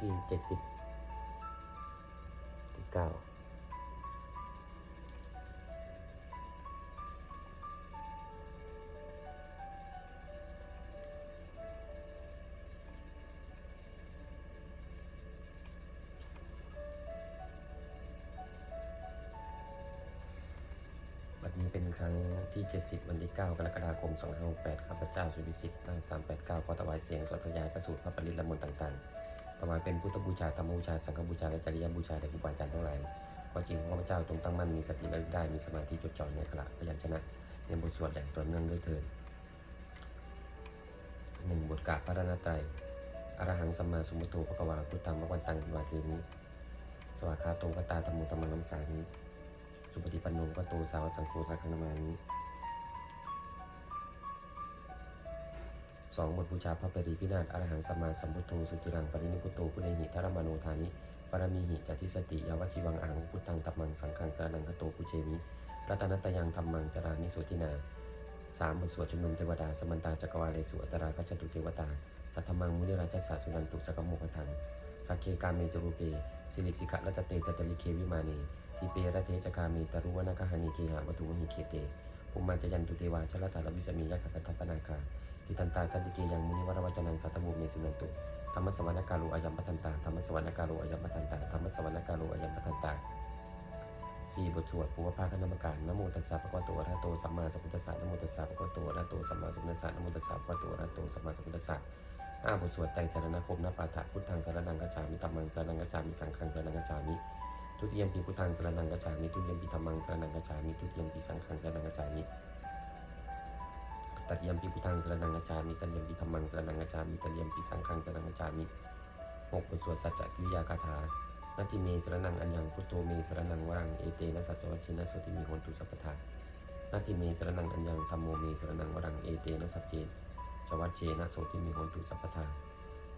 ที่เจ็ดสิบที่เก้าวันนี้เป็นครั้งที่ 70 วันที่ 9 กรกฎาคม 2568 ข้าพเจ้าสุวิสิทธิ์นาง389ขอถวายเสียงสวดทยายประสูตรพระปริละมนต์ต่าง ๆ ถวายเป็นพุทธบูชาธรรมบูชา สังฆบูชา และจริยบูชาแด่ครูบาอาจารย์ทั้งหลายขอจริงของข้าพเจ้าจงตั้งมั่นมีสติระลึกได้มีสมาธิจดจ่อในขณะพยัญชนะในบทสวดอย่างต่อเนื่องด้วยเถิดหนึ่งบทกาพระรัตนตรัยอรหังสัมมาสมุทโธภควาพุทธังมะวันตังวาเทมิสวากาโตกตาธรรมุธรรมังนัมสามิสุปฏิปันโนกโตสาวสังโฆสังฆนามานิ สองบทบูชาพระปริพินาศอรหังสัมมาสัมพุทโธสุจิรังปรินิพุตโตพุเรหิทรมโนธานิปรมีหิจัตติสติยาวชิวังอังพุทธังตัมมังสังฆังสรนังคโตปุเชมิรัตนัตยังธรรมังจารามิโสตินาสามบทสวดชุมนุมเทวดาสมันตาจักรวาเลสุอัตราพระจตุเทวตา สัทธมังมุนิราชสาสุนันตุสกโมกทังสักเคกาเมจรูเปสิริสิกะรัตเตจตลิเควิมานีทีเประเทจกามีตรุวนาคหานิเคหาวัตุวหิเคเตภูมันจยันตุเทวาชลตาลวิสมียักขกัตถปนาคา ทิตันตาสันติเกยังมุนิวรวจนังสัตตบุเมสุนันตุธรรมสวรรคาโลอายัมปทันตาธรรมสวรรคาโลอายัมปทันตาธรรมสวรรคาโลอายัมปทันตาสี่บทสวดปุพพาคณมการนโมตัสสะภะคะวะโตอะระหะโตสัมมาสัมพุทธัสสะนโมตัสสะภะคะวะโตอะระหะโตสัมมาสัมพุทธัสสะนโมตัสสะภะคะวะโตอะระหะโตสัมมาสัมพุทธัสสะห้าบทสวดไตรสารณคมนปาฐะพุทธังสารนังกัจฉามิธัมมังสารนังกัจฉามิสังฆังสารนังกัจฉามิทุติยมปีพุทธังสารนังกัจฉามิทุติยมปีธรรมังสารนังกัจฉามิทุติยมปีสังฆังสารนังกัจฉามิ ตติยมปีพุทธังสรนังกัจามิตติยมปีธรรมังสรนังกัจามิตติยมปีสังฆังสรนังกัจามิหกบทสวดสัจจกิริยาคาถานาทิเมสรนังอัญญังพุทโธเมสรนังวรังเอเตนะสัจจวัชินะโสติมีหนตุสัพพทานาทิเมสรนังอัญญังธรรมโมเมสรนังวรังเอเตนะสัจเจชวัชเชนะโสติมีหนตุสัพพทา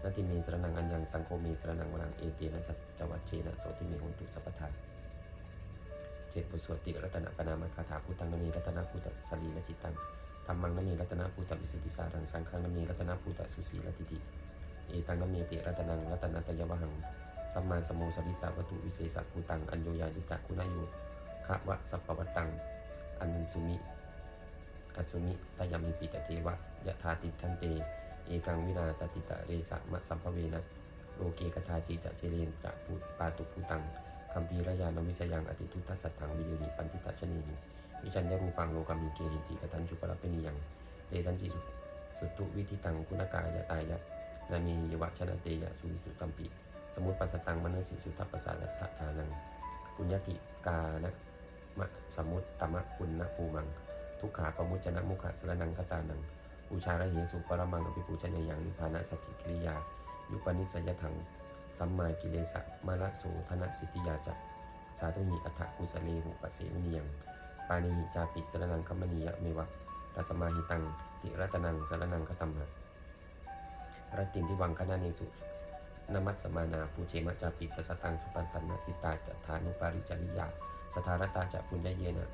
นาทิเมสรนังอัญญังสังโฆเมสรนังวรังเอเตนะสัจวัชเชนะโสติมีหนตุสัพพทาเจ็ดบทสวดติรัตนปนามคาถาพุทธังนมีรัตนภูตสลีละจิตตัง ธรรมังนมีรัตนภูตวิสุทธิสารังสังฆังนมีรัตนภูตสุสีละติติเอตังนมีติรัตนังรัตนตยวหังสัมมาสมโมสริตาวัตุวิเศษภูตังอัญโยยายุตะคุณายุขะวะสัพพวตังอันสุมิอัสุมิตยามิปิตเทวะยะธาติทันเต เอกังวินาตติตะเรสะมะสัมภเวนะโลเกกทาจีจะเชเลนจะปุปาตุภูตังคัมภีรยานวิสยังอติทุตัสสัทธังวิยุหิปันติตัชนี วิชัญญรูปังโลกามิเกหิติกตัญจุปรเปนิยังเตสันจิสุสุตุวิธิตังคุณกายะตายะนามียวะชนะเตยะสุวิสุตัมปิ สมุตปัสตังมนสิสุทัปปสสะทัทานัง ปุญญติกานะมะสมุตตมะปุณณภูมัง ทุกขาปมุจนะมุขะสรนังคตานังบูชาระเหสุปรมังอภิปูชนียังนิพานะสัจจิกิริยา ยุปนิสยถังสัมมากิเลสะมาละโสธนสิทธิยาจักสาธุหิอัฏฐกุสเลหุปเสวนิยัง ปานิหิจาปิสรนังคัมมณียะเมวะตัสมาหิตังติรัตนังสรนังคตัมหะรตตินที่วังคณาเนสุนมัสสมานาปูเชมะจาปิสสตังสุปันสันนจิตตาจัฐานุปาริจริยาสทารตาจะปุญญเยนะ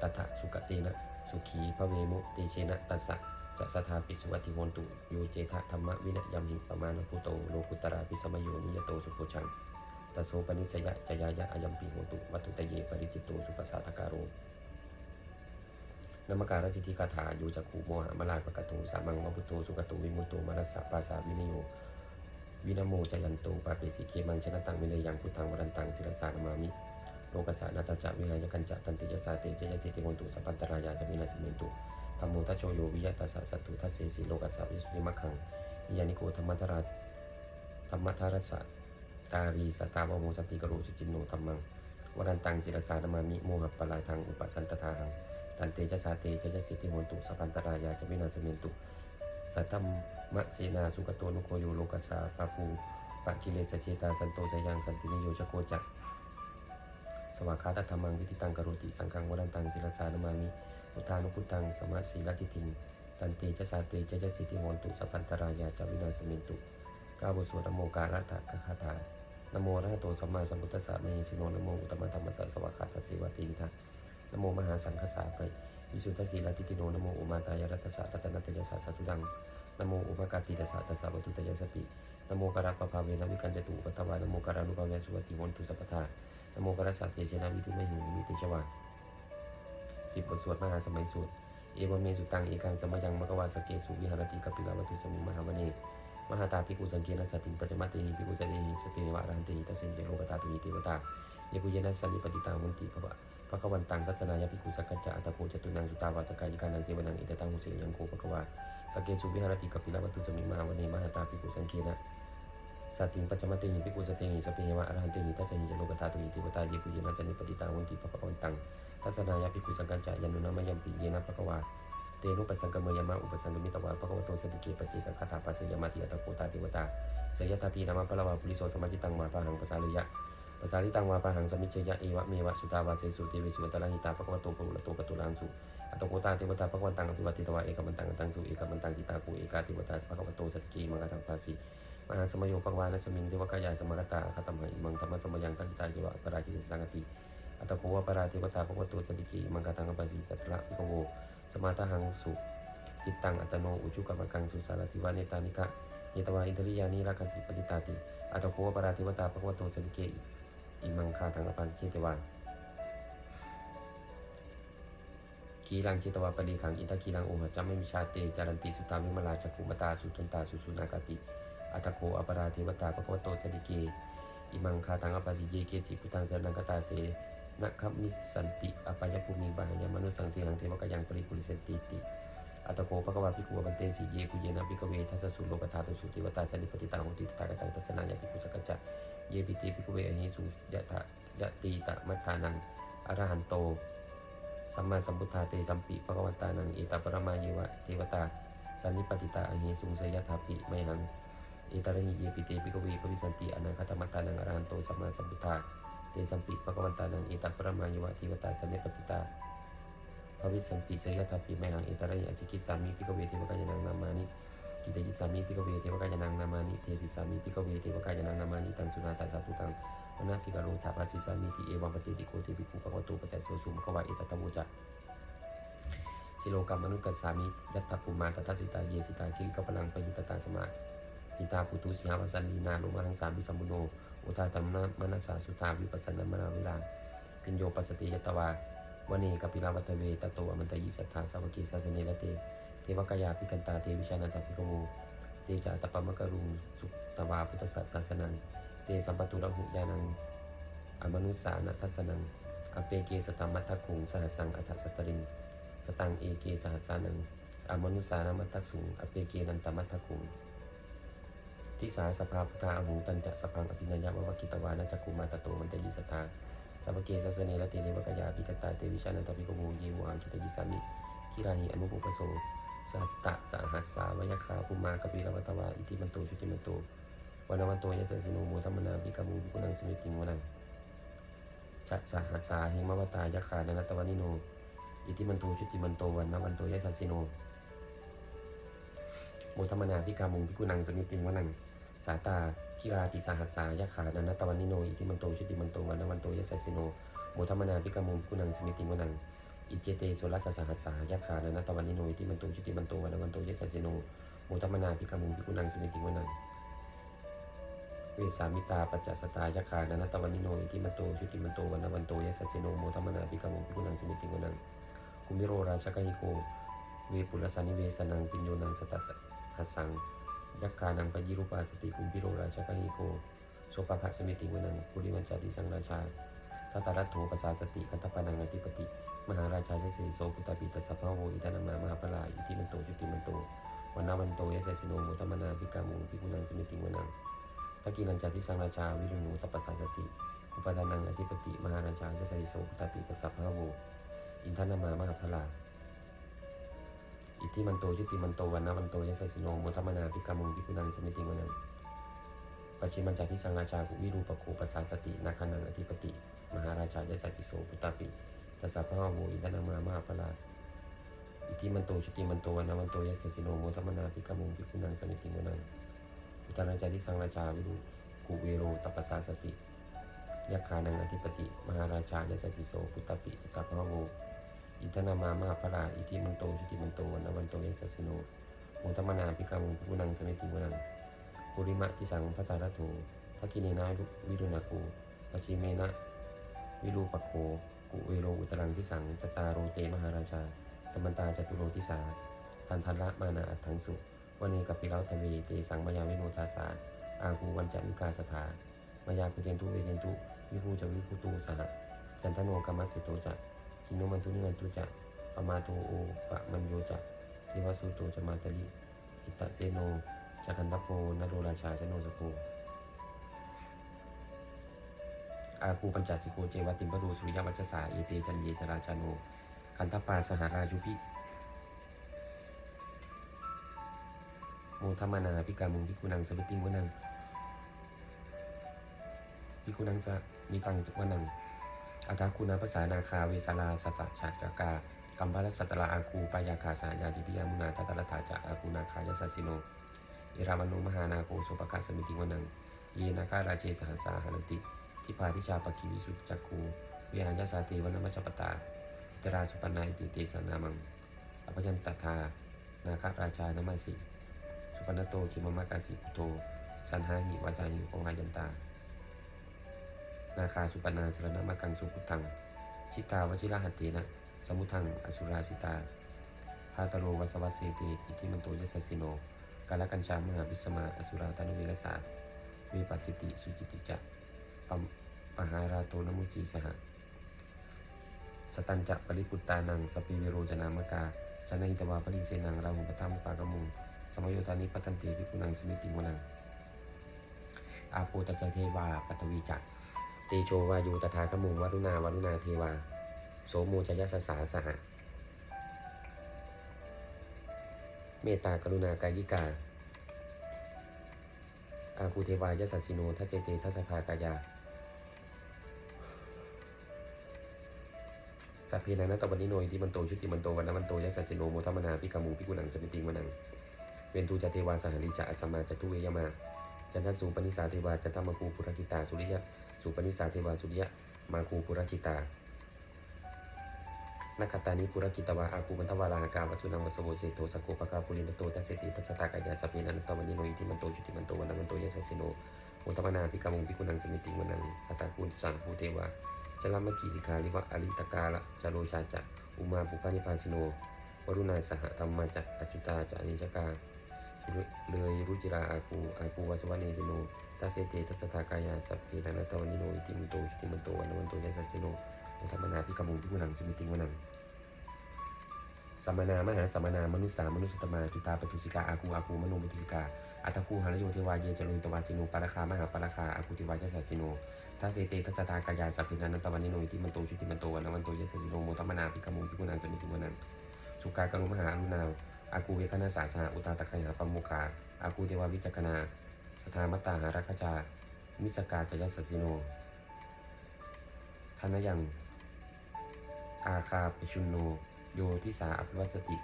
ตถะสุกเตนะ สุขีพระเวมุเตเชนะตัสสะจะสถาปิสุวัติโหนตุโยเจทะธรรมวินยมหิปมาณพุโตโลกุตราปิสมโยนิยโตสุโพชังตโสปนิสยะจยายะอายัมปีโหตุวัตุตเยปริจิตโตสุปสาทการโร นามการสิทธิคาถาโยจักขูโมหะมลาปกตูสามังวพุโตสุกตูวิมุตโตมรัสสะปาสาวินโยวินโมจยันโตปาเปสิเคมังชนะตังวินยังพุทธังวรันตังศิรสานามามิโลกสานาตจาวิหายกันจะตันติยสาเตเจยสิติโหนตุสัพพันตรายาจะวินาสเมนตุธรรมโมทัชโชโยวิยตัสสะสัตตุทัสเสสิโลกัสสะวิสุทธิมัคคังยานิโกธรรมทราธรรมทารสสะตารีสตาวโมสติกโรสุจินโนธรรมังวรันตังจิรสานามามิโมหะปลายทางอุปสันตทาหัง ตันเตจะสาเตจะจะสิทธิโหนตุสัพพันตรายาจะวินาศเมนตุ สัตตมมะเสนาสุกโตนุโคโยโลกัสสะปะปูปะกิเลสเจตาสันโตสยังสันตินิโยชโกจักสวากขาตธรรมังวิติตังกโรติสังฆังวรันตังจิรสานามามิพุทธานุพุทธังสมาสีลทิทิงตันเตจะสาเตจะจะสิทธิโหนตุสัพพันตรายาจะวินาศเมนตุก้าวบทสวดนโมการะตะกะคาถานโมระโตสัมมาสัมพุทธัสสะมหิสิโนนโมอุตตมะธรรมสสะสวากขาตเสวะตินิทา นโมมหาสังฆสาไปวิสุทธสีลทิติโนนโมอุมาตายรัตสะรัตนตยสะสัตุดังนโมอุปกาติตัสสะตัสสะวัตุตยสสปินโมกรัปภาเวนะวิคันจตุปัตตวานโมกรานุภาเวสุวติโหนตุสัพพทานโมกรัสสัตเตเชนะวิธิมหิมิติชวาสิบบทสวดมหาสมัยสูตรเอวเมสุตังเอกังสมยังมะกวาสเกสุวิหารติกปิลาวัตุสมิมหามณีมหาตาภิกขุสังเกนะสติปัจจมัตเตหิภิกขุสเตหิสเปวะรันตหิตัสสิเจโลกตาตุหิเทวตา เยปุเยนะสันนิปติตังมุนติภวะภะคะวันตังทัศนายภิกขุสักกัจจะอัตโกจตุนังสุตาวาสกายิกานังเทวนังอิตตังหุเสยังโกภควาสเกสุวิหารติกปิลวัตุสมิงมหามณีมหาตาภิกขุสังเกนะสัตติงปัจจมตเตหิภิกขุสเตหิสเปวะอรหันเตหิตัสสิเจโลกตาตุหิเทวตาเยปุเยนะสันนิปติตังมุนติภะคะวันตังทัศนายภิกขุสักกัจจะยันุนามยัมปิเยนะภควาเตนุปัสสังกเมยมะอุปสังกมิตวาภะคะวโตสติเกปเจกคาถาปัสยมาติอัตโกตาเทวตาสยตาปีนามาปะละวาปุริโสสมาจิตังวาปะหังปะสาลยะ ปะสาลิตังวาปะหังสมิจเจยะเอวะเมวะสุตาวาเสสุเตวิสุตระหิตาภะคะวะโตปุระโตกตุลังสุอตโกตาเทวตาภะคะวันตังอภิวัติตวาเอกมันตังตังสุเอกมันตังติตากูเอกาเทวตาภะคะวะโตสติเกมังกตังปาสีมหาสมโยภควานะสมิงเทวกายายสมกตาคตมหะอิมังธรรมสมยังตังกิตาเยวะปราชิตสังกติอตโกวะปราเทวตาภะคะวะโตสติเกมังกตังปาสีตัตระภิกโวสมาตหังสุจิตตังอัตโนอุจุกรรมกังสุสารติวาเนตานิกะเยตวาอินทริยานิรักติปฏิตาติอัตโกวะปราติวตาภควะโตจติเก อิมังคาตังอปันเจตวากีรังเจตวาปริขังอินทกีรังโอหะจัมไม่มีชาเตจารันติสุตามิมาลาจักุมตาสุทันตาสุสุนากติอัตโกอปราเทวตาปภควโตจติเกอิมังคาตังอปัสิเยเกจิปุตังสรนังกตาเสนะคัมมิสันติอปายภูมิบาหยามนุสังเทหังเทวกยังปริปุริเสติติ อัตโกภควาภิกขุวันเตสีเยปุเยนะภิกเวทัสสุโลกธาตุสุติวตาสันิปติตังโหติตากตังทัสนายาภิกขุสกัจจะเยปิติภิกขเวอหิสุยะทะยะตีตะมัตตานังอรหันโตสัมมาสัมพุทธาเตสัมปิภควตานังเอตปรมาเยวะเทวตาสันนิปติตาอหิสุสยะถาปิไมหังเอตระหิเยปิติภิกเวปริสันติอนาคตมัตตานังอรหันโตสัมมาสัมพุทธาเตสัมปิภควตานังเอตปรมาเยวะเทวตาสันนิปติตา วิสันติสยทัพพิไมหังเอตระยอจิกิสามีพิกเวเทวกายนังนามานิกิตยิสามีพิกเวเทวกายนังนามานิเทสิสามีพิกเวเทวกายนังนามานิตังสุนาตาสาตุตังมนาสิกาโรธาปัสสิสามีติเอวังปฏิติโกเทปิกุปะวะโตปัจจโสสุมขวาเอตตะโวจะสิโลกรรมมนุกัสสามิยัตถปุมาตทัสสิตาเยสิตาคิริกปลังปยิตตาสมาปิตาปุตุสิหาวสันลีนาโลมาหังสามิสัมบุโนอุตาตัมมะมนัสสาสุตาวิปัสสนามนาวิลาพิญโยปัสสติยตวา วเนกปิลาวัตเวตโตอมันตยิสัทธาสาวกีสาสเนละเต เทวกายาปิกันตาเทวิชานันตปิกโมเตจาตปะมะกรุงสุตวาพุทธศาสนัง เตสัมปตุระหุยานัง อมนุสานัทัสนัง อเปเกสตัมมัทธคุงสหัสังอัฏฐสตริง สตังเอเกสหัสสานัง อมนุสานามัทสุงอเปเกนันตมัทธคุงทิสาสภาพุทธาอหุงตันจะสพังอภินัญญาววกิตวานัจจกุมาตโตมันตยิสัทธา สัพพเกสัสเนละเตเลวกยาปิกตาเตวิชานันตปิโกโมเยวอังคิตยิสามิคิราหิอนุปุปโสสัตตะสหัสสาวยคาปุมากปิลวัตวาอิติมันโตชุติมันโตวันวันโตยัสสิโนโมธรรมนาปิกามูปิกุนังสมิติงวนังจัสหัสสาหิมวตายคานนตวานิโน อิติมันโตชุติมันโตวันนวันโตยัสสิโนโมธรรมนาปิกามุงปิกุนังสมิติงวนัง สาตาคิราติสหัสสายะขานันตวันนิโน อิติมันโตชุติมันโตวันนวันโตยะสัสสิโนโมทัมมนาปิกามุกุนังสมิติวนังอิเจเตโสรัสสหัสสายะขานันตวันนิโน อิติมันโตชุติมันโตวันนวันโตยะสัสสิโนโมทัมมนาปิกามุปิกุนังสมิติวนังเวสามิตาปัจจสตายะขานันตวันนิโน อิติมันโตชุติมันโตวันนวันโตยะสัสสิโนโมทัมมนาปิกามุปิกุนังสมิติวนังกุมิโรราชกหิโกเวปุรสานิเวสนังปิญโยนังสตัสหัสสัง ยักขานังปยิรูปาสติกุมพิโรราชกหิโกโสปะภะสมิติวนังปุริวันจาติสังราชาทัตตารัตโถปสาสติคัตปานังอธิปติ มหาราชาเจสิโสปุตตปิตัสสะพะโวอิตานามามหาปลาอิติมันโตชุติมันโตวันนาวันโตยะเสสิโนมุตมนาภิกามุภิกุนังสมิติวนังตะกีนันจาติสังราชาวิรุณูตปสาสติอุปทานังอธิปติ มหาราชาเจสิโสปุตตปิตัสสะพะโวอินทานามามหาปลา อิทิมันโตชุติมันโตวันนาวันโตยัสสิโนโมทัมมนาปิกามุงปิกุนังสมิติวันังปัจฉิมันจาทิสังราชากุวิรูปโคปสาสตินาคานังอธิปติ มหาราชายัสสิโสพุตตาปิตัสสะพะโวอินทนามามาปลาอิทิมันโตชุติมันโตวันนาวันโตยัสสิโนโมทัมมนาปิกามุงปิกุนังสมิติวันังอุตานาจาทิสังราชาวิรูกุเวโรตปัสสาสติยักขานังอธิปติ มหาราชายัสสิโสพุตตาปิตัสสะพะโว อินทนามามหาพระอิทิมันโตชุติมันโตวนวันโตยัสสิโนโมมุตมนาปิกามุปิกุนังสมิติมุนังปุริมะทิสังพตารโถทักกิเนนะวิรุณากูปชิเมนะวิรูปโคกุเวโรอุตรังทิสังจตารโรเตมหาราชา สมันตาจตุโรทิสาทันทันละมานาอัตถังสุวันนี้กับปิเลาทเวเตสังมายาวิโนทาสาอากูวันจานิกาสถามายาคุเทนตุเวเทนตุวิภูจะวิภูตูสหจันทโนกรรมัสสิโตจะ กินโนมันตุนิมันตุจะปมาโตโอปะมันโยจะเทวสุโตจะมาตลิจิตตะเซโนจักันทโพนโรราชาชโนสโกอาคูปัญจสิโกเจวติมปรูสุริยวัจสาเอเตจันเยจราชาโนคันทปาสหราชุพิโมทมนาพิกามุงพิกุนังสมิติงวนังพิคุนังสะมีตังวนัง อัตคุณภาษานาคาเวสลาสัตตชาตกากัมพลสัตตลาอาคูปายาคาสายาติพิยามุนาตตลถาจะอาคูนาคายสัสสิโนเอรามนุมหานาโคสุปกาสมิติวนังเยนาคาราเชสหัสาหันติทิพาทิชาปกิวิสุจักคูวิหายาสาเทวนมัจปตาจิตราสุปนาอิติเตสนามังอภยันตทานาคาราชานมัสิสุปนโตคิมมะกาสิปุโตสันหาหิวาจาหิปงายันตา นาคาสุปนาสรณมักังสุพุทัง ชิตาวชิรหัตเตนะ สมุทัง อสุราสิตาพาตโรวัสวัสเสเตอิทิมันโตยสัสสิโน กาลกัญชามหาวิสมา อสุราตานุเวรสาวิปัจจิติสุจิติจะปัมปหาราโตนมุจีสหสตันจะปริปุตตานัง สปิวิโรจนามกาชนะอิตวาปริเสนังราหุปทัมปากมุงสมโยธานิปตันติภิกุนังสมิติมนังอาโปตจเทวาปัตวีจัก ตีโชวายูตถาคมุงวรุณาวรุณาเทวา โสโมจยสสาสหะ เมตตากรุณากายิกา อาคูเทวายสัสสิโนทัสเจเตทัสสทากายา สัพเพนันะตวันนิโนอิติมันโตชุติมันโตวันนมันโตยัสสสิโนโมทัมนาพิกามูพิกุนังจมิติงวนัง เวนตูจเทวาสหริจะอัสมาจตุเวยมา จันทสูปนิสาเทวาจันทมาคูปุรกิตาสุริยะสุปนิสาเทวาสุริยะมาคูปุรกิตานักขตานิปุรกิตวาอาคูมันทวาราหากาวสุนังวสโวเสโตสกโกปะกาปุรินโตตัสเสติตัสสตากายาสพเพนันตวันิโนอิทิมันโตชุติมันโตวันนมันโตยัสสสิโนโมตมนาปิกามงปิกุนังสมิติงวนังอัตตาคูณสังภูเทวาจลามกีสิกาลิวะอริตกาละจโรชาจะอุมาปุปานิพาสิโนวรุณาสหธรรมาจะอจุตาจะอนิจกา เลยรุจิราอาคูอาคูวัสวะเนสิโนตัสเสเตตัสสทากายาสัพเพนันตวันนิโนอิติมุโตชุติมันโตวันวันโตยัสสสิโนมธรรมนาพิกมุพิกุนังสมิติงวนังสัมมนามหาสัมมนามนุสสามนุสตมาจุตาปตุสิกาอาคูอาคูมโนมุติสิกาอัตคูหารโยเทวาเยจรุตวาสิโนปารคามหาปารคาอาคูติวายัสสสิโนทัสเสเตทัสสทากายาสัพเพนันตวันนิโนอิติมันโตชุติมันโตวันวันโตยัสสสิโนโมธรรมนาพิกมุพิกุนังสมิติงวนังสุกากรุมหาอรุณา อากูเวคณาสาสหอุตาตะคยหาปมุขาอากูเทวาวิจักนาสถามตาหารักจามิสกาจยสัสสิโนทานยัง อาคาปิชุนโน โยทิสาอภิวัสติ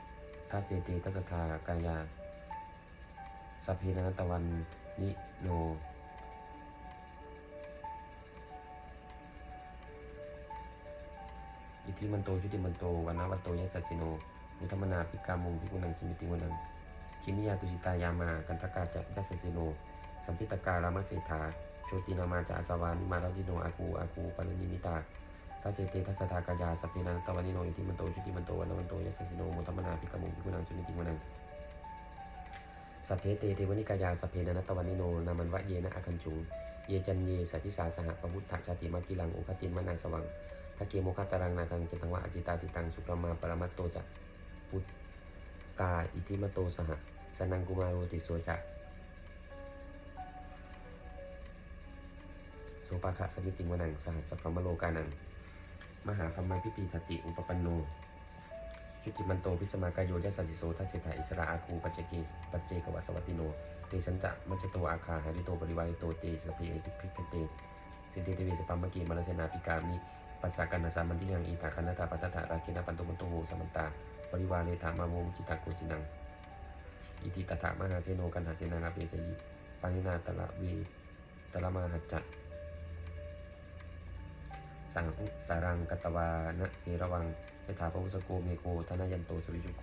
ทัสเสเตทัสทากายาสัพเพนันตวันนิโน อิทิมันโตชุติมันโตวันนาวันโตยัสสสิโน มุธรรมนาปิกามุงพิกุนังสมิติวนังคิมิยาตุจิตายามากันทกาจะยัสสิโน สัมพิตการามเศรษฐาโชตินามาจะอาสวานิมาลดิโนอากูอากูปานนิมิตาทัสเตทัสสทากายาสัพเพนันตวันิโนอิทิมันโตชุติมันโตวันวันโตยัสสิโนมุธรรมนาปิกามุงพิกุนังสมิติวนังสัพเพเตเทวนิกายาสัพเพนันตวันิโนนามันวะเยนะอาคันจุงเยจันเยสัติสาสหปุทธชาติมากิลังอุคตินมานังสวังทะเกโมคตารังนาคังเจตังวะอจิตาติตังสุปรมาปรมัตโตจะพุต ตา อิทิมโตสหสนังกุมาโรติโสจะโสปาคะสมิติงวนังสหัสสพรมโลกานัง มหาธรรมพิติทติอุปปันโนชุติมันโตพิสมากายโยยสัสสิโสทัสเสถาอิสระอาคูปัจเจกีปัจเจกวัสวัตติโน เตสันจะมัจโตอาคาหาริโตปริวาริโตเตสพเพเอติพิกเตสินเตเทเวสปัมมะกีมรสนาปิกามิปัสสากันนาสามันติยังอิทาคณตาปัตตะราคินาปันโตมันโตโหสมันตา ปริวาเลธามาโมมุจิตาโกจินัง อิติตถามหาเสโนกันหาเสนานาเปสยิปานินาตละเวตละมาหัจจะสังสารังกตวานะเอระวังยถาภวุสโกเมโกธนายันโตสุริจุโก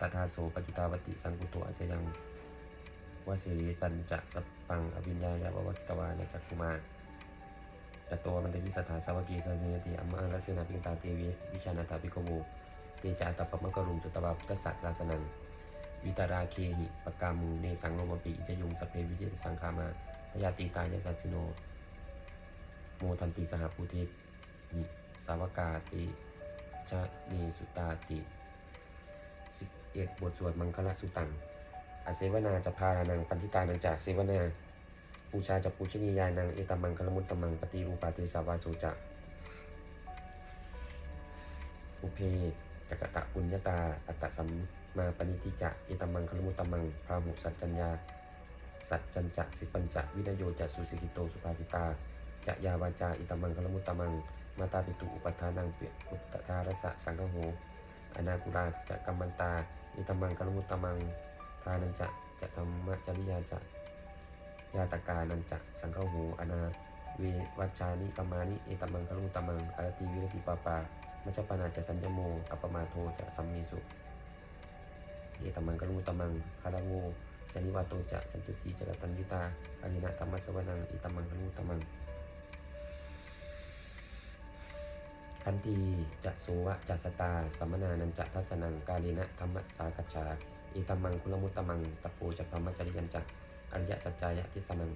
ตถาโสปจุตาวติสังกุโตอาเสยังวสีตันจะสปังอวิญญายาววัตตวานะจักกุมาตโตมันตวิสถาสาวกีสังเนติอัมมังรัสนาปิงตาเตวิวิชานาตาปิโกโว เตจาตปปมะกรุงจุตวาพุทธศาสสาสนังวิตาราเคหิปกามุเนสังโนมปิจะยุงสเพวิจิตสังคามาพยาติตายาสัสสิโน โมทันติสหภูเทหิสาวกาติชะนีสุตาติสิบเอ็ดบทสวดมังคลสุตังอาเสวนาจะพารานังปันทิตานังจากเสวนาปูชาจะปูชนียานังเอตมังคลมุตตมังปฏิรูปาติสาวาสุจะอุเพ จักตะปุญญาตา อัตตสัมมาปณิทิจะเอตมังคลมุตตมัง พาหุสัจจัญญา สัจจัญจะสิปัญจะวินโยจะสุสิกิโตสุภาสิตา จะยาวาจาอิตมังคลมุตตมัง มาตาปิตุอุปทานังเปียพุทธทารสะสังฆโหอนาคุราจะกัมมันตา อิตมังคลมุตตมัง ทานันจะจะธรรมจริยาจะยาตกานันจะสังฆโหอนาเววัจจานิกรรมานิอิตมังคลมุตตมังอารติวิรติปาปา มัชปนาจะสัญญโมอัปปมาโทจะสัมมีสุอิตมังคลมุตมังคารโวจานิวาโตจะสันตุติจรตัญยุตาอารินะธรรมสวนังอิตมังคลมุตมังขันตีจะโสวะจัสตาสัมมนานันจะทัสนังกาเลนะธรรมสากัจฉาอิตมังคุลมุตมังตะโปจะพรมจริยันจะอริยสัจจายะทิสนัง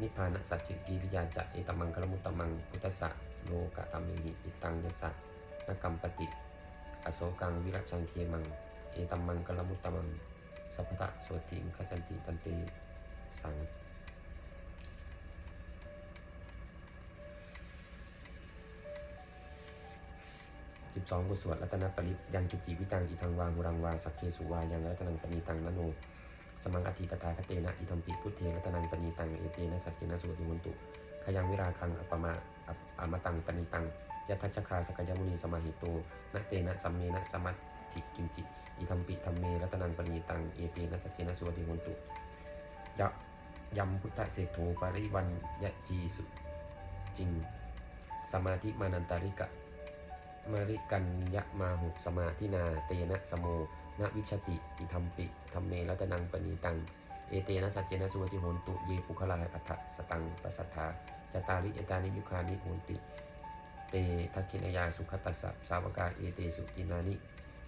นิพพานะสัจจิกิริยาจะอิตมังคุลมุตตมังพุทธะโลกะธรรมิหิอิตังยัสสะ นกรรมปติอโศกังวิรัชังเคมัง เอตัมมังกลมุตตมัง สัพพะโสติงขจันติตันติสัง สิบสองบทสวดรัตนปริตยังกิจิวิตังอิทังวาหุรังวาสักเคสุวายังรัตนังปณีตังนโน สมังอธิตตาคเตนะอิทัมปิพุทเทรัตนังปณีตังเอเตนะสัจจินะสุติมุนตุขยังวิราคังอปมาอปอมตังปณีตัง ยะทัชคาสกยมุนีสมาหิโตนะเตนะสัมเมนะสมัตถิกิมจิ อิทัมปิธรรมเมรัตนังปณีตัง เอเตนะสัจเจนะสุวติมุนตุยะยัมพุทธเสกโทปริวันยะจีสุจริง สมาธิมานันตาริกะมริกัญยะมาหุสมาธินาเตนะสโมนวิชติอิธรรมปิธรรมเมรัตนังปณีตัง เอเตนะสัจเจนะสุวติโหนตุ เยปุคลาอัฏฐสตังปัสสัทธาจตาริเอตานิยุคานิโหนติ เตทักขินยาสุขตัสสะสาวกาเอเตสุตินานิ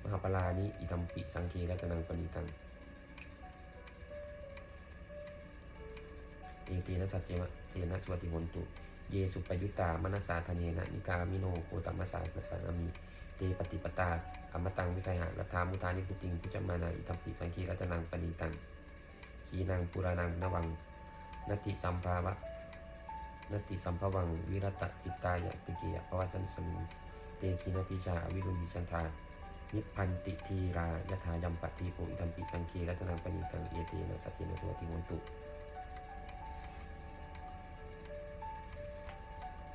มหาปลานิอิธรรมปิสังเครัตนังปณีตังเอเตนะสัจเจนะเจนะสวติหนตุเยสุปยุตตามนสสาธเนนะนิกามิโนโคตมัสสาสานามิเตปฏิปตาอมตังวิไคหะรัฐามุทานิพุติงพุจมานาอิทัมปิสังคีรัตนังปณีตังขีนังปุรานังนวังนติสัมภาวะ นติสัมภวัง วิรตจิตตายติเกียภวสันสมิงเตคีนปิชาวิรุณหิชันธานิพพันติทีรายถายัมปติโพอิทัมปิสังเคีรัตนังปณีตังเอเตนะสัจเจนะสวัติโหนตุ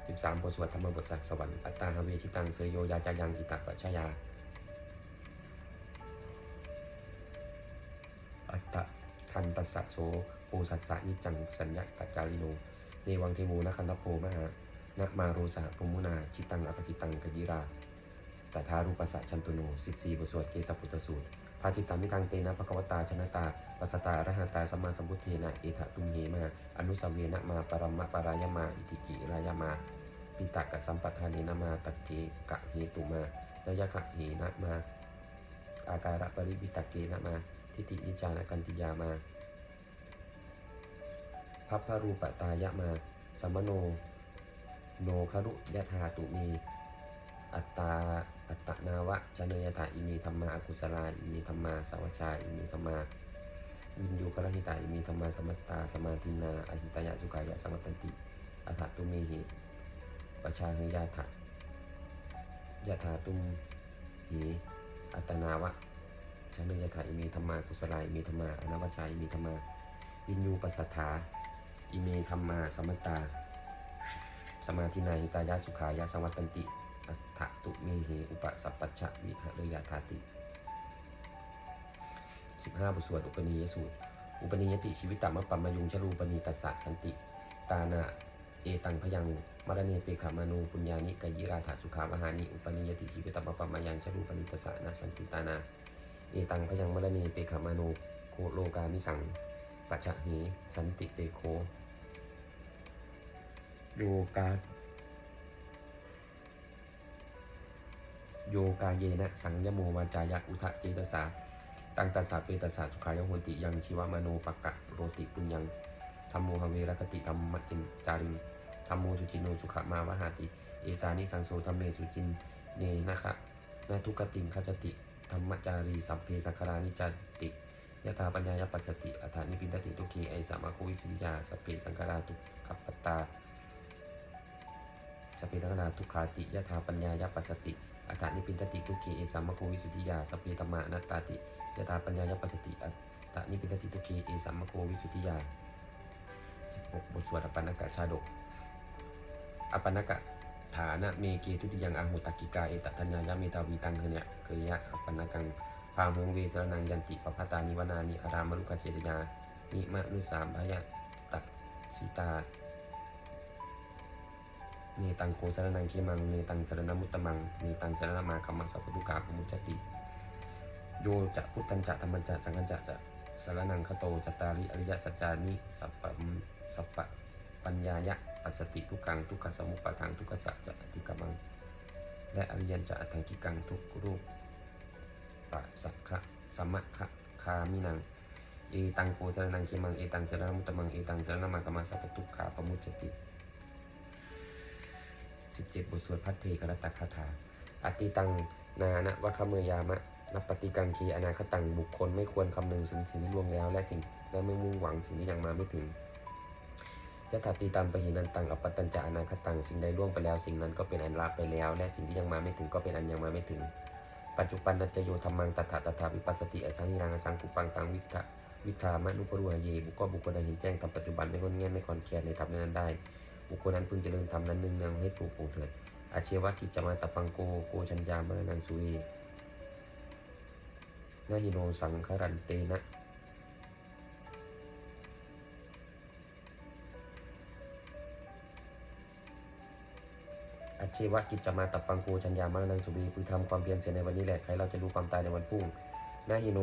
สิบสามบทสวดธรรมบทสักสวรรค์อัตตาหเวชิตังเสยโยยาจายังอิตัปปะชยา อัตตะทันตัสสะโสปูสัสสะนิจังสัญญาปัจจาริโน เนวังเทโมนะคันตโพมหานะมาโรสะปุมุนาชิตังอปจิตังกยิราตถารูปัสัจชันตุโนสิบสี่บทสวดเกสพุทธสูตรภาจิตตามิทังเตนะภควตาชนะตาปัสตาระหตาสัมมาสัมพุทเทนะเอถะตุมเหมาอนุสเวนะมาปรมะปรายมาอิติกิรายมาปิตกะสัมปทานเนนะมาตะเกกะเหตุมาระยะคะเหนะมาอาการะปริวิตะเกนะมาทิฏฐินิจานะกันติยามา พัพพรูปตายะมาสัมโน โนครุยะธาตุมี อัตตา อัตตนาวะชนยถาอิมีธรรมาอกุศลาอิมีธรรมาสาวชาอิมีธรรมาวินยูกรหิตาอิมีธรรมาสมัตตาสมาธินาอหิตายะสุขายะสมัตตันติอัฏตุเมหิประชาหยาถะยะถาตุมหิอัตนาวะชนยถาอิมีธรรมากุศลาอิมีธรรมาอนาวชาอิมีธรรมาวินยูปัสสัทธา อิเมธรรมาสมตตา สมาธินาหิตายะสุขายะสวัตตันติ อัฏฐตุเมหิอุปสัพปัชชะวิหะเรยาธาติสิบห้าบทสวดอุปนิยสูตร อุปนิยติชีวิตตมะปัมมายุงชรูปณีตัสสะสันติ ตานะเอตังพยังมรเนเปขามานูปุญญานิกยิราถาสุขาวหานิอุปนิยติชีวิตตมะปัมมายังชรูปณีตัสสะนะสันติตานาเอตังพยังมรณีเปขมาโนโคโลกามิสัง ปัจจหิสันติเปโคโยกาโยกาเยนะ สังยโมวาจายะอุทะเจตสาตังตัสสะเปตัสสะสุขายโหติยังชีวมโนปะกะโรติปุญญังธรรมโมหเวรคติธรรมจินจารินธรรมโมสุจินโนสุขมาวหาติ เอสานิสังโสธรรมเมสุจินเนนะคะนาทุกติงคจติธรรมจารีสัพเพสัคารานิจติ ยะถาปัญญายปัสสติอัฏฐานิปินตติทุกีไอสามาคุวิสุริยาสเพสังคาราทุขปตตาสเพสังคาราทุขาติยะถาปัญญายปัสสติอัฏฐานิปินตติทุกีไอสามาคุวิสุริยาสเพธรรมานัตตาติยะถาปัญญายปัสสติอัฏฐานิปินตติทุกีไอสามาคุวิสุริยา16บหกบทสวดอปันกะชาดกอปันกะฐานะเมเกทุติยังอาหุตกิกาเอตตัญญายะเมตาวีตังเหเนี่ยเคยยะอปันนกัง พาหงเวสรนังยันติปปตานิวนานิอารามรุกเจตยา นิมะนุสามพยะตะสิตา เนตังโคสรนังเคมัง เนตังสรณมุตตมัง เนตังสรณมาคัมมัสสะพุตุกาปมุจติ โยจะพุทธัญจะธรรมจะสังฆัญจะจะสรนังคโตจตาริอริยสัจจานิสัพปะสัพปะปัญญายะปัสสติทุกังทุกขสมุปปะทางทุกขสัจจะอธิกมัง และอริยัญจะอัตถังกิกังทุกรูป ปะสักขะสัมมะขะคามินัง เอตังโคสรนังเคมัง เอตังสรณมุตมัง เอตังสรณมังกมัสสะปะทุกขาปมุจจติ17บเจ็ดบทสวดพัทเทกรตคาถา อติตัง นานะวะคเมยามะนับปฏิกังคีอนาคตังบุคคลไม่ควรคำนึงถึงสิ่งที่ล่วงแล้ว และสิ่งและไม่มุ่งหวังสิ่งที่ยังมาไม่ถึงยะถาติตังปะหินันตังอปปตัญจะอนาคตังสิ่งใดล่วงไปแล้ว สิ่งนั้นก็เป็นอันละไปแล้ว และสิ่งที่ยังมาไม่ถึงก็เป็นอันยังมาไม่ถึง ปัจจุบันนัจโยธรรมังตถาตถาวิปัสสติอสังหิรังอสังกุปังตังวิทะวิทามนุปรุหะเยบุคคลบุคคลใดเห็นแจ้งทำปัจจุบันไม่งอนแง่ไม่คอนแคลนในธรรมนั้นได้ บุคคลนั้นพึงเจริญธรรมนั้นเนืองๆให้ปลูกปลูกเถิดอาเชวะกิจจมาตปังโกโกชัญญามรนังสุเวนาหิโนสังครันเตนะาเชวะกิจจมาตปังโกชัญญามรนังสุเวพึงทำความเพียรเสียในวันนี้แหละใครเราจะรู้ความตายในวันพรุ่งนาหิโน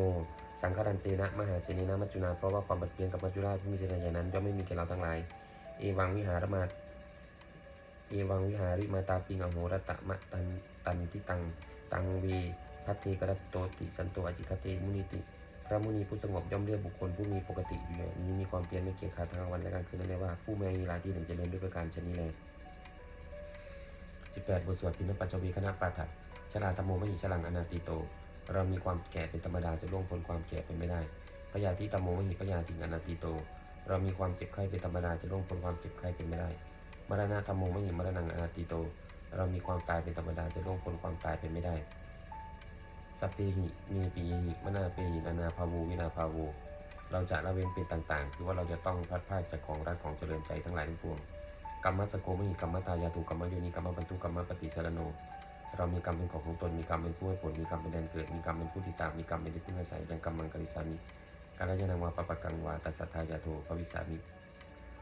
สังครันเตนะ มหาเสนีนะมัจจุนา เพราะว่าความบัดเปลี่ยนกับมัจจุราชผู้มีเสน่ห์อย่างนั้นย่อมไม่มีแก่เราทั้งหลาย เอวังวิหารมาเอวังวิหาริมาตาปิงอโหรตะมะตันตันทิตัง ตังเวพัทเทกรัตโตติสันโตอจิคเตมุนิติ พระมุนีผู้สงบย่อมเรียกบุคคลผู้มีปกติอยู่นี้มีความเพียรไม่เกียจขาดทั้งวันและกลางคืนนั่นเรียว่าผู้ไม่มีลาที่หนึ่งเริญด้วยประการชนิดเลย 18 บทสวดพินปัจจวีคณะปาฐะชราธรรมโมมหิชลังอนาติโต เรามีความแก่เป็นธรรมดาจะล่วงพ้นความแก่เป็นไม่ได้พยาธิตมโมมหิพยาติงอนาติโต เรามีความเจ็บไข้เป็นธรรมดาจะล่วงพ้นความเจ็บไข้เป็นไม่ได้ มรณะธรรมโมมหิมรณังอนาติโต เรามีความตายเป็นธรรมดาจะล่วงพ้นความตายเป็นไม่ได้สัพเพหิมีปีหิมนาเปหินานาภาวูวินาภาวูเราจะละเว้นเป็นต่างๆ คือว่าเราจะต้องพลัดพรากจากของรักของเจริญใจทั้งหลายทั้งปวง กรรมสโกมิกรรมตายาตุกรรมโยนิกรรมบรรทุกรรมปฏิสารโน เรามีกรรมเป็นของของตน มีกรรมเป็นผู้ให้ผล มีกรรมเป็นแดนเกิด มีกรรมเป็นผู้ที่ตาม มีกรรมเป็นที่พึ่งอาศัยยังกรรมมังกริสามิการยานังวาปปะกังวาตัสสทายาโทภวิสามิ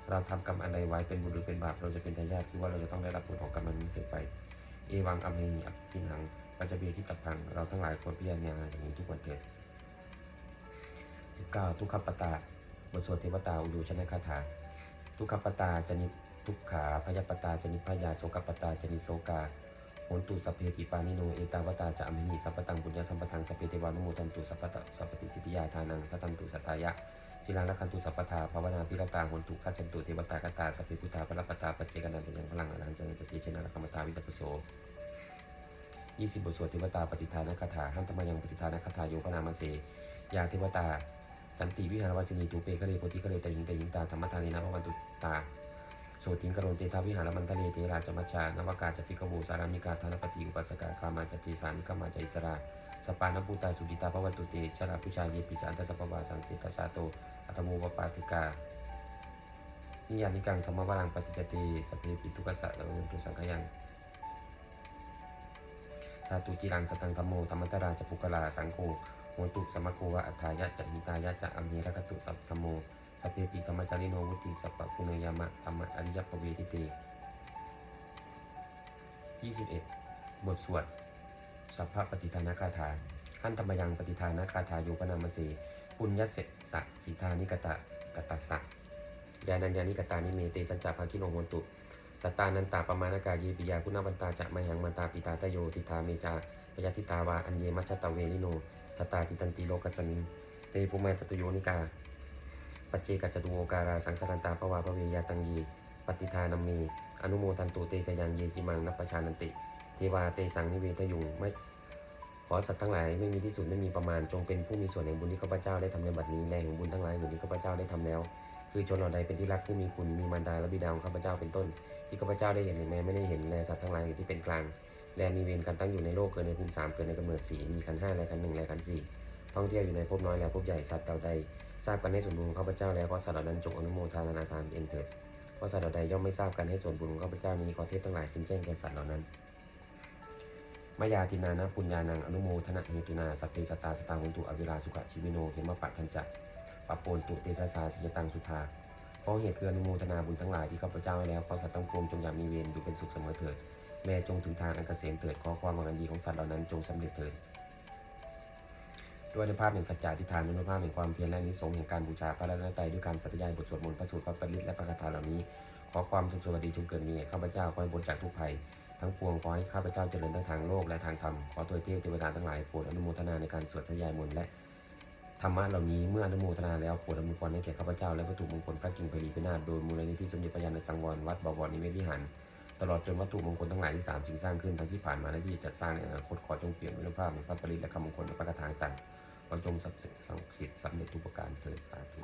เราทำกรรมอะไรไว้เป็นบุญหรือเป็นบาป เราจะเป็นทายาทคือว่าเราจะต้องได้รับผลของกรรมนั้เสียไป เอวังอเมหิอภินังปัจจเบียที่ตับพัง เราทั้งหลายควรพิจารณาอย่างนี้ทุกวันเถิด19ทุกขปตา บทสวดเทวตาอุดูชนะคาถา ทุกขปตาจนิ ทุกขาพยปตาจนิพยาโสกปตาจนิโสกาโหนตุสพเพปิปานิโนเอตาวตาจะอมหิสัพตังปุญญสัมปทังสพเพเทวานุโมทันตุสัพพตสัพติสิทธิยาทานังทัตันตุสัตายะศิลังรักขันตุสัพพทาภาวนาพิรตาโหนตุขัจจันตุเทวตากตาสพเพพุทธาพระปตาปัจเจกนันตยังพลังอรังจันตติเชนะกรักขมตาวิจักโสยี่สิบบทสวดเทวตาปฏิทานคาถาหันธรรมยังปฏิทานคาถาโยพนามเสยาเทวตาสันติวิหารวัชนีตูเปคะเลโพธิคะเลต่หญิงแต่หญิงตาธรรมทานีนะพวันตุตา โสติงกโรนเตทาวิหารมันทะเลเทราจมัชชานวากาจปิกบูสารามิกาธานปฏิอุปัสกาคามาจติสานิกามาจอิสราสปานปูตาสุกิตาภวัตุเตชราพุชาเยปิจานตสัพพวาสังเสตชาโตอัตโมปปาติกานิยานิกังธรรมวรังปฏิจติสพเพปิทุกสัตตะอุตุสังขยังธาตุจิรังสตังธรรมโมธรรมตราจปุกลาสังโฆโหตุสมโกวะอัฏฐายะจะหิตายะจะอมเมรกตุสัพธรรมโม สพเพปิธรรมจาริโนวุติสัพพะปุณยามะธรรมอริยปเวทิเต21 บทสวด สัพพะปฏิทานคาถาขั้นธรรมยังปฏิทานาคาทาโยปนามเสปุญญเสสะสิทานิกตะกตัสสะยานัญญานิกตานิเมเตสัญจาภาคิโนโหนตุสตานันตาปมานากาเยปิยาคุณาวันตาจะมาหังมันตาปิตาตโยทิทาเมจาปยติตาวาอัญเยมัชชตเวลิโนสตตาติตันติโลกัสมิงเตภูมาตตุโยนิกา ปัจเจกัจจตุโอการาสังสรันตาภวาภเวยาตังยีปฏิทานัมเมอนุโมทันตุเตสยังเยจิมังนัปชานันติเทวาเตสังนิเวทยุงไม่ขอสัตว์ทั้งหลายไม่มีที่สุดไม่มีประมาณจงเป็นผู้มีส่วนแห่งบุญที่ข้าพเจ้าได้ทำในบัดนี้และแห่งบุญทั้งหลายอื่นที่ข้าพเจ้าได้ทำแล้ว คือชนเหล่าใดเป็นที่รักผู้มีคุณมีมารดาและบิดาของข้าพเจ้าเป็นต้น ที่ข้าพเจ้าได้เห็นหรือแม้ไม่ได้เห็นแลสัตว์ทั้งหลายอื่นที่เป็นกลางและมีเวรกันตั้งอยู่ในโลกเกิดในภูมิสามเกิดในกำเนิดสีมีขันห้าและขันหนึ่งและขันสี่ท่องเที่ยวอยู่ในภพน้อยและภพใหญ่สัตว์เหล่าใด ทราบกันให้ส่วนบุญของข้าพเจ้าแล้วก็สัตว์เหล่านั้นจงอนุโมทนาทานเองเถิดเพราะสัตว์เหล่าใดย่อมไม่ทราบกันให้ส่วนบุญของข้าพเจ้านี้ขอเทพทั้งหลายจึงแจ้งแก่สัตว์เหล่านั้นมายาตินานะปุญญานังอนุโมทนาเหตุนาสัพเพสตาสตางหุนตุอวิราสุขชีวิโนเขมปะทันจะปะโปนตุเตสสาสิยตังสุภาเพราะเหตุคืออนุโมทนาบุญทั้งหลายที่ข้าพเจ้าให้แล้วขอสัตว์ทั้งปวงจงอย่ามีเวรอยู่เป็นสุขเสมอเถิดแลจงถึงทางอันเกษมเถิดขอความหวังอันดีของสัตว์เหล่านั้นจงสำเร็จเถิด ด้วยอนุภาพแห่งสัจจะทิฏฐานด้วยอนุภาพแห่งความเพียรและนิสงส์แห่งการบูชาพระรัตนตรัยด้วยการสัตยายบทสวดมนต์พระสูตรพระปริตและพระคาถาเหล่านี้ ขอความสุขสวัสดีจงเกิดมีแก่ข้าพเจ้าขอให้พ้นจากทุกภัย ทั้งปวงขอให้ข้าพเจ้าเจริญทั้งทางโลกและทางธรรมขอตัวเทพเทวดาทั้งหลายโปรดอนุโมทนาในการสวดทยายมนต์และธรรมะเหล่านี้เมื่ออนุโมทนาแล้วโปรดอำนวยพรให้แก่ข้าพเจ้าและวัตถุมงคลพระกิ่งไพรีพินาศโดยมูลนิธิสมเด็จพระยาณสังวรวัดบวรนิเวศวิหารตลอดจนวัตถุมงคลทั้งหลายที่สามสิ่งสร้างขึ้นทั้งที่ผ่านมาและที่จัดสร้างในอนาคตขอจงเปลี่ยนวิรภาพในพระปริตและคำมงคลในพระคาถาต่าง ขอจงศักดิ์สิทธิ์สำเร็จทุกประการเถิดสาธุ